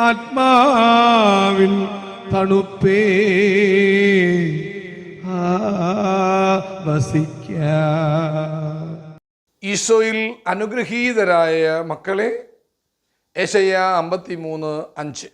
ആത്മാവിൻ തണുപ്പേ. വസിക്ക. ഈശോയിൽ അനുഗ്രഹീതരായ മക്കളെ ഏശയ്യ അമ്പത്തിമൂന്ന് അഞ്ച്.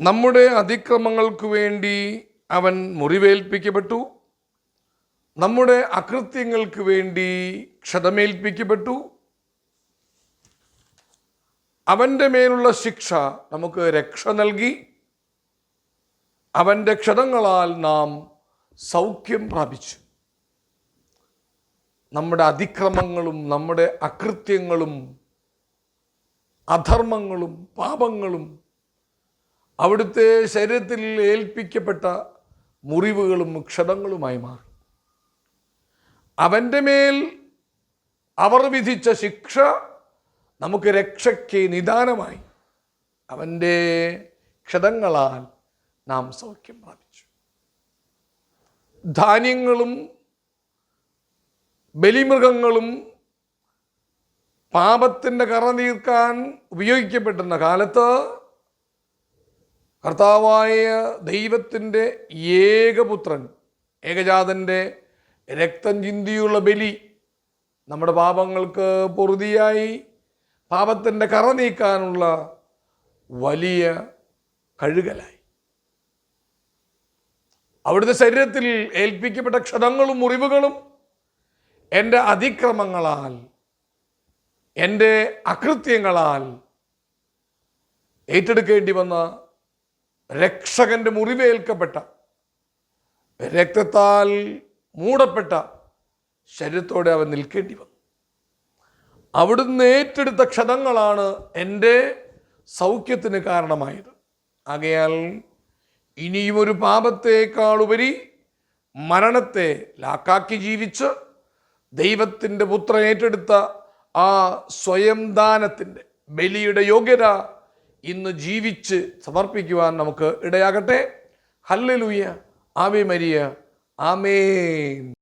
നമ്മുടെ അതിക്രമങ്ങൾക്ക് വേണ്ടി അവൻ മുറിവേൽപ്പിക്കപ്പെട്ടു. നമ്മുടെ അകൃത്യങ്ങൾക്ക് വേണ്ടി ക്ഷതമേൽപ്പിക്കപ്പെട്ടു. അവന്റെ മേലുള്ള ശിക്ഷ നമുക്ക് രക്ഷ നൽകി അവന്റെ ക്ഷതങ്ങളാൽ നാം സൗഖ്യം പ്രാപിച്ചു. നമ്മുടെ അതിക്രമങ്ങളും നമ്മുടെ അകൃത്യങ്ങളും അധർമ്മങ്ങളും പാപങ്ങളും അവിടുത്തെ ശരീരത്തിൽ ഏൽപ്പിക്കപ്പെട്ട മുറിവുകളും ക്ഷതങ്ങളുമായി മാറി. അവന്റെ മേൽ അവർ വിധിച്ച ശിക്ഷ നമുക്ക് രക്ഷയ്ക്ക് നിദാനമായി അവന്റെ ക്ഷതങ്ങളാൽ നാം സൗഖ്യം പ്രാപിച്ചു. ധാന്യങ്ങളും ബലിമൃഗങ്ങളും പാപത്തിന്റെ കറ നീർക്കാൻ ഉപയോഗിക്കപ്പെട്ടിരുന്ന കാലത്ത് കർത്താവായ ദൈവത്തിന്റെ ഏകപുത്രൻ ഏകജാതന്റെ രക്തം ചിന്തിയുള്ള ബലി നമ്മുടെ പാപങ്ങൾക്ക് പൊറുതിയായി പാപത്തിന്റെ കറ നീക്കാനുള്ള വലിയ കഴുകലായി. അവിടുത്തെ ശരീരത്തിൽ ഏൽപ്പിക്കപ്പെട്ട ക്ഷതങ്ങളും മുറിവുകളും എന്റെ അതിക്രമങ്ങളാൽ എന്റെ അകൃത്യങ്ങളാൽ ഏറ്റെടുക്കേണ്ടി വന്ന രക്ഷകന്റെ മുറിവേൽക്കപ്പെട്ട രക്തത്താൽ മൂടപ്പെട്ട ശരീരത്തോടെ അവൻ നിൽക്കേണ്ടി വന്നു. അവിടുന്ന് ഏറ്റെടുത്ത ക്ഷതങ്ങളാണ് എന്റെ സൗഖ്യത്തിന് കാരണമായത്. ആകയാൽ ഇനിയും ഒരു പാപത്തേക്കാളുപരി മരണത്തെ ലാക്കാക്കി ജീവിച്ച് ദൈവത്തിന്റെ പുത്രൻ ഏറ്റെടുത്ത ആ സ്വയം ദാനത്തിന്റെ ബലിയുടെ യോഗ്യത ഇന്ന് ജീവിച്ച് സമർപ്പിക്കുവാൻ നമുക്ക് ഇടയാകട്ടെ. ഹല്ലലൂയ. ആമേ മരിയ. ആമേൻ.